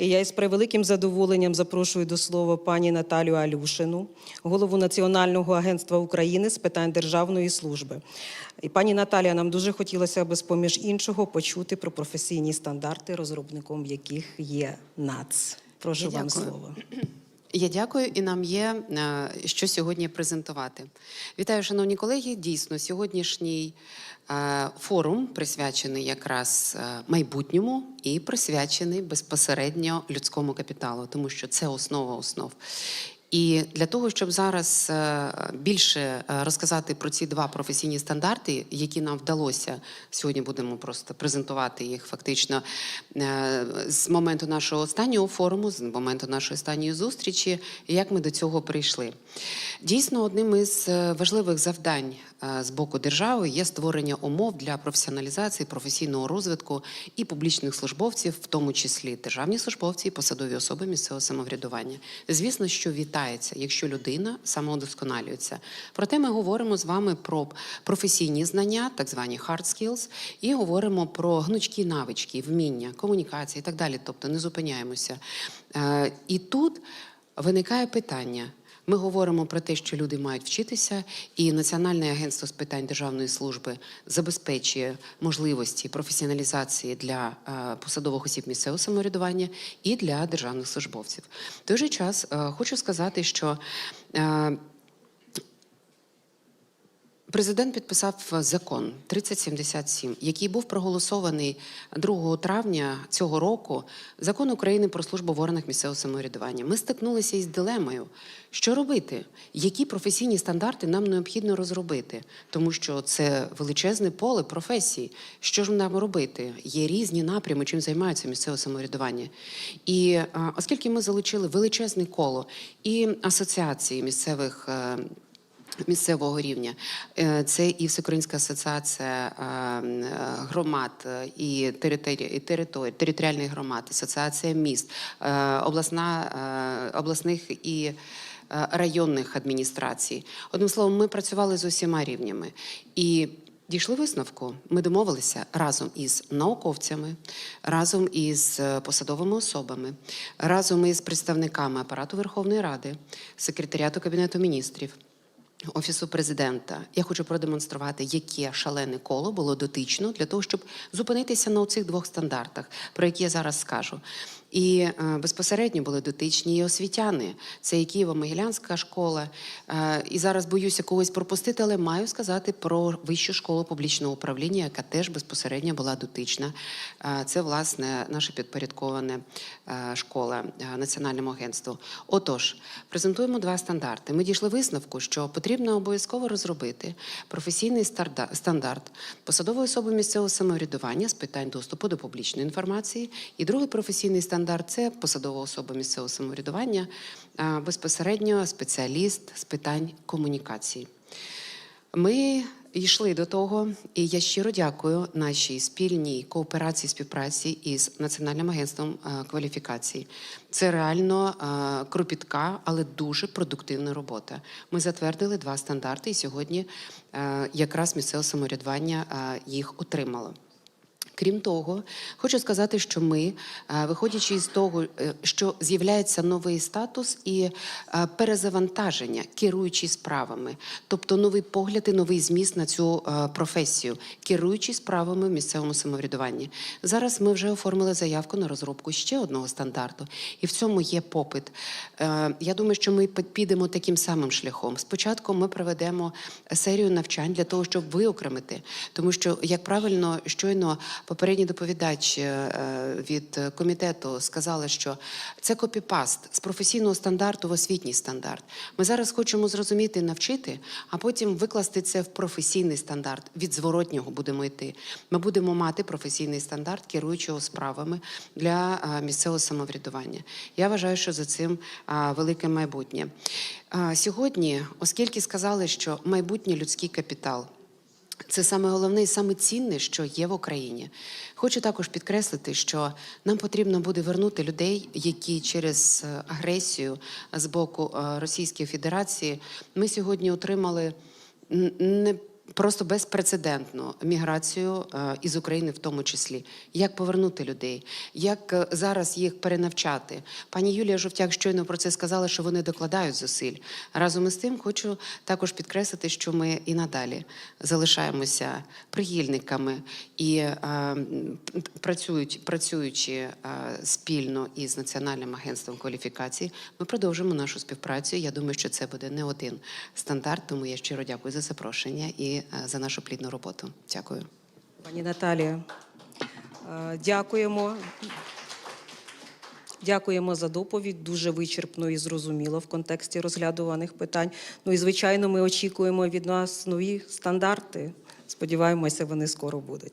І я із превеликим задоволенням запрошую до слова пані Наталю Алюшину, голову Національного агентства України з питань державної служби. І пані Наталія, нам дуже хотілося б, з-поміж іншого, почути про професійні стандарти, розробником яких є НАЦ. Прошу Дякую. вам слово. Я дякую, і нам є е, що сьогодні презентувати. Вітаю, шановні колеги. Дійсно, сьогоднішній е, форум присвячений якраз е, майбутньому і присвячений безпосередньо людському капіталу, тому що це основа основ. І для того, щоб зараз е, більше е, розказати про ці два професійні стандарти, які нам вдалося сьогодні, будемо просто презентувати їх фактично е, з моменту нашого останнього форуму, з моменту нашої останньої зустрічі, як ми до цього прийшли. Дійсно, одним із важливих завдань з боку держави є створення умов для професіоналізації, професійного розвитку і публічних службовців, в тому числі державні службовці і посадові особи місцевого самоврядування. Звісно, що вітається, якщо людина самоудосконалюється. Проте ми говоримо з вами про професійні знання, так звані hard skills, і говоримо про гнучкі навички, вміння, комунікації і так далі. Тобто не зупиняємося. Е, І тут виникає питання. Ми говоримо про те, що люди мають вчитися, і Національне агентство з питань державної служби забезпечує можливості професіоналізації для е, посадових осіб місцевого самоврядування і для державних службовців. В той же час е, хочу сказати, що е, Президент підписав закон 3077, який був проголосований 2 травня цього року. Закон України про службу в органах місцевого самоврядування. Ми стикнулися із дилемою, що робити, які професійні стандарти нам необхідно розробити, тому що це величезне поле професій. Що ж нам робити? Є різні напрями, чим займаються місцеве самоврядування. І оскільки ми залучили величезне коло і асоціації місцевих. Місцевого рівня Е, це і Всеукраїнська асоціація е, громад е, і територій, і територіальних громад, асоціація міст, обласна, обласних і районних адміністрацій. Одним словом, ми працювали з усіма рівнями і. Дійшли висновку. Ми домовилися разом із науковцями, разом із посадовими особами, разом із представниками апарату Верховної Ради, секретаріату Кабінету міністрів, Офісу президента я хочу продемонструвати, яке шалене коло було дотично для того, щоб зупинитися на цих двох стандартах, про які я зараз скажу. І е, безпосередньо були дотичні і освітяни. Це і Києво-Могилянська школа. Е, і зараз боюся когось пропустити, але маю сказати про вищу школу публічного управління, яка теж безпосередньо була дотична. Е, це власне наша підпорядкована школа національному агентству. Отож, презентуємо два стандарти. Ми дійшли висновку, що потрібно обов'язково розробити професійний стандарт посадової особи місцевого самоврядування з питань доступу до публічної інформації. І другий професійний стандарт це посадова особа місцевого самоврядування, безпосередньо спеціаліст з питань комунікації. Ми йшли до того, і я щиро дякую нашій спільній кооперації співпраці із Національним агентством кваліфікації. Це реально кропітка, але дуже продуктивна робота. Ми затвердили два стандарти, і сьогодні якраз місцеве самоврядування їх отримало. Крім того, хочу сказати, що ми, е, виходячи із того, е, що з'являється новий статус і е, перезавантаження, керуючи справами, тобто новий погляд і новий зміст на цю професію, керуючи справами в місцевому самоврядуванні. Зараз ми вже оформили заявку на розробку ще одного стандарту, і в цьому є попит. Я думаю, що ми пі- підемо таким самим шляхом. Спочатку ми проведемо серію навчань для того, щоб виокремити, тому що, як правильно щойно попередній доповідач е, від комітету сказала, що це копіпаст з професійного стандарту в освітній стандарт. Ми зараз хочемо зрозуміти, навчити, а потім викласти це в професійний стандарт. Від зворотнього будемо йти. Ми будемо мати професійний стандарт керуючого справами для е, місцевого самоврядування. Я вважаю, що за цим е, велике майбутнє. Е, Сьогодні, оскільки сказали, що майбутнє людський капітал. Це саме головне і саме цінне, що є в Україні. Хочу також підкреслити, що нам потрібно буде вернути людей, які через е, агресію з боку е, Російської Федерації ми сьогодні отримали не просто безпрецедентну міграцію е, із України, в тому числі. Як повернути людей, як е, зараз їх перенавчати. Пані Юлія Жовтяк щойно про це сказала, що вони докладають зусиль. Разом із тим, хочу також підкреслити, що ми і надалі залишаємося прихильниками і е, працюють, працюючи е, спільно із Національним агентством кваліфікації, ми продовжимо нашу співпрацю. Я думаю, що це буде не один стандарт. Тому я щиро дякую за запрошення і е, за нашу плідну роботу. Дякую. Пані Наталія, е, дякуємо. Дякуємо за доповідь, дуже вичерпно і зрозуміло в контексті розглядуваних питань. Ну і звичайно, ми очікуємо від нас нові стандарти. Сподіваємося, вони скоро будуть.